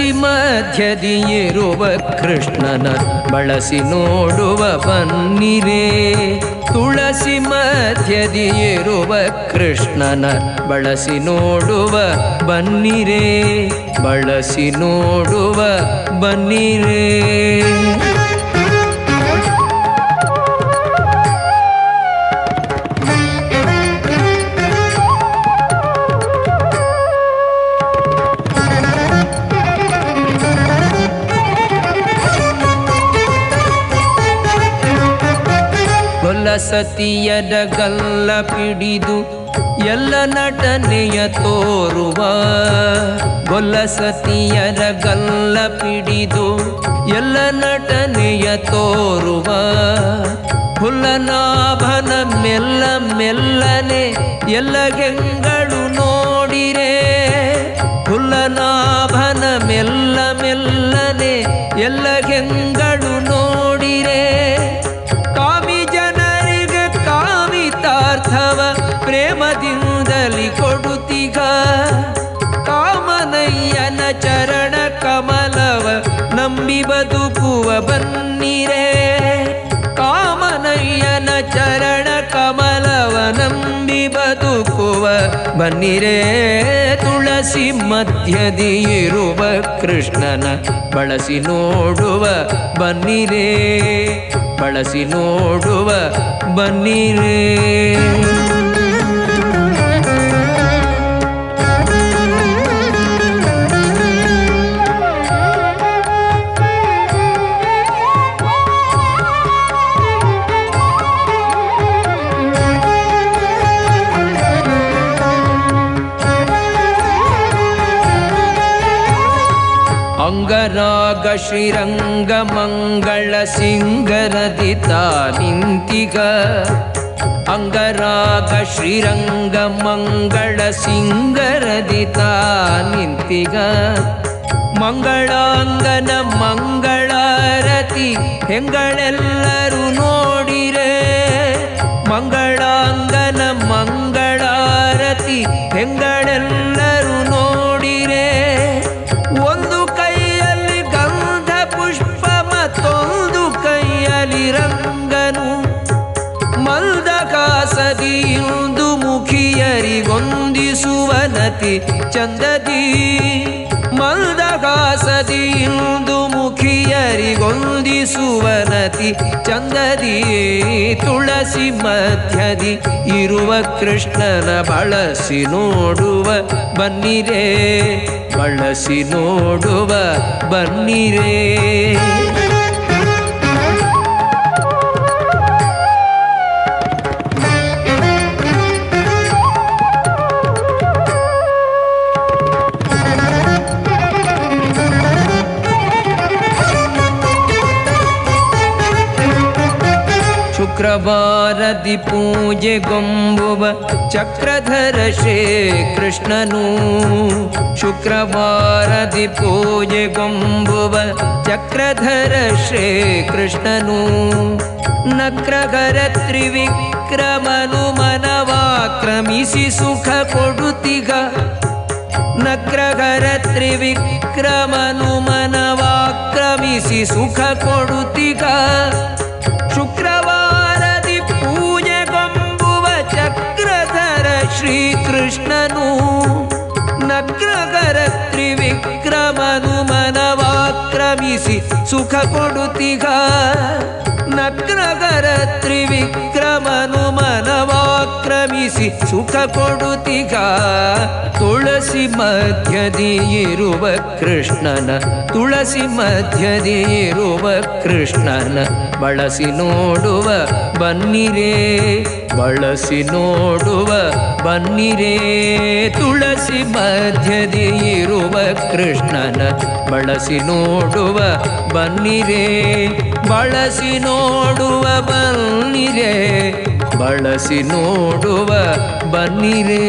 ಮಧ್ಯದಿ ಇರುವ ಕೃಷ್ಣನ, ಬಳಸಿ ನೋಡುವ ಬನ್ನಿರೇ. ತುಳಸಿ ಮಧ್ಯದಿ ಇರುವ ಕೃಷ್ಣನ, ಬಳಸಿ ನೋಡುವ ಬನ್ನಿರೇ. ಬಳಸಿ ನೋಡುವ ಬನ್ನಿರೇ. ಗೊಲ್ಲ ಸತಿಯದ ಗಲ್ಲ ಪಿಡಿದು ಎಲ್ಲ ನಟನೆಯ ತೋರುವ. ಗೊಲ್ಲ ಸತಿಯರ ಗಲ್ಲ ಪಿಡಿದು ಎಲ್ಲ ನಟನೆಯ ತೋರುವ. ಹುಲ್ಲನಾಭನ ಮೆಲ್ಲ ಮೆಲ್ಲನೆ ಎಲ್ಲ ಗೆಂಗಳು ನೋಡಿರೆ. ಹುಲ್ಲನಾಭನ ಮೆಲ್ಲ ಮೆಲ್ಲನೆ ಎಲ್ಲ ಪ್ರೇಮದಿಂದಲಿ ಕೊಡುತ್ತೀಗ? ಕಾಮನಯ್ಯನ ಚರಣ ಕಮಲವ ನಂಬಿ ಬದುಕುವ ಬನ್ನಿರೆ. ಕಾಮನಯ್ಯನ ಚರಣ ಕಮಲವ ನಂಬಿ ಬದುಕುವ ಬನ್ನಿರೆ. ತುಳಸಿ ಮಧ್ಯದಿ ಇರುವ ಕೃಷ್ಣನ ಬಳಸಿ ನೋಡುವ ಬನ್ನಿರೆ. ಬಳಸಿ ನೋಡುವ ಬನ್ನಿರೇ. ಅಂಗರಾಗ ಶ್ರೀರಂಗ ಮಂಗಳ ಸಿಂಗರದಿತ ನಿಂತಿಗ ಅಂಗರಾಗ ಶ್ರೀರಂಗ ಮಂಗಳ ಸಿಂಗರದಿತ ನಿಂತಿಗ ಮಂಗಳಾಂಗನ ಮಂಗಳಾರತಿ ಹೆಂಗಳೆಲ್ಲರೂ ನೋಡಿರೆ ಚಂದದಿ ಮಲ್ದಕಾಸದಿಯುಂದು ಮುಖಿಯರಿಗೊಂದಿಸುವನತಿ ಚಂದದಿ ತುಳಸಿ ಮಧ್ಯದಿ ಇರುವ ಕೃಷ್ಣನ ಬಳಸಿ ನೋಡುವ ಬನ್ನಿರೇ ಬಳಸಿ ನೋಡುವ ಬನ್ನಿರೇ. शुक्रवारदि पूजे गम्भुव चक्रधर श्रे शुक्रवारदि पूजे गम्भुव चक्रधर श्रे कृष्णनु। नक्रिविक्रमनुमनवाक्रमिसि सुख नक्रगर ग नक्रिविक्रमनुमनवाक्रमिसि सुख पडु ಮನವಾಕ್ರಮಿಸಿ ಸುಖ ಕೊಡುತ್ತಿಗ ನಗ್ನಗರ ತ್ರಿವಿಕ್ರಮನು ಮನವಾಕ್ರಮಿಸಿ ಸುಖ ಕೊಡುತ್ತಿಗ? ತುಳಸಿ ಮಧ್ಯದಿ ಇರುವ ಕೃಷ್ಣನ, ತುಳಸಿ ಮಧ್ಯದಿ ಇರುವ ಕೃಷ್ಣನ ಬಳಸಿ ನೋಡುವ ಬನ್ನಿರೇ, ಬಳಸಿ ನೋಡುವ ಬನ್ನಿರೇ. ತುಳಸಿ ಮಧ್ಯದಿ ಇರುವ ಕೃಷ್ಣನ ಬಳಸಿ ನೋಡುವ ಬನ್ನಿರೇ, ಬಳಸಿ ನೋಡುವ ಬನ್ನಿರೇ. ಬಳಸಿ ನೋಡುವ ಬನ್ನಿರೇ.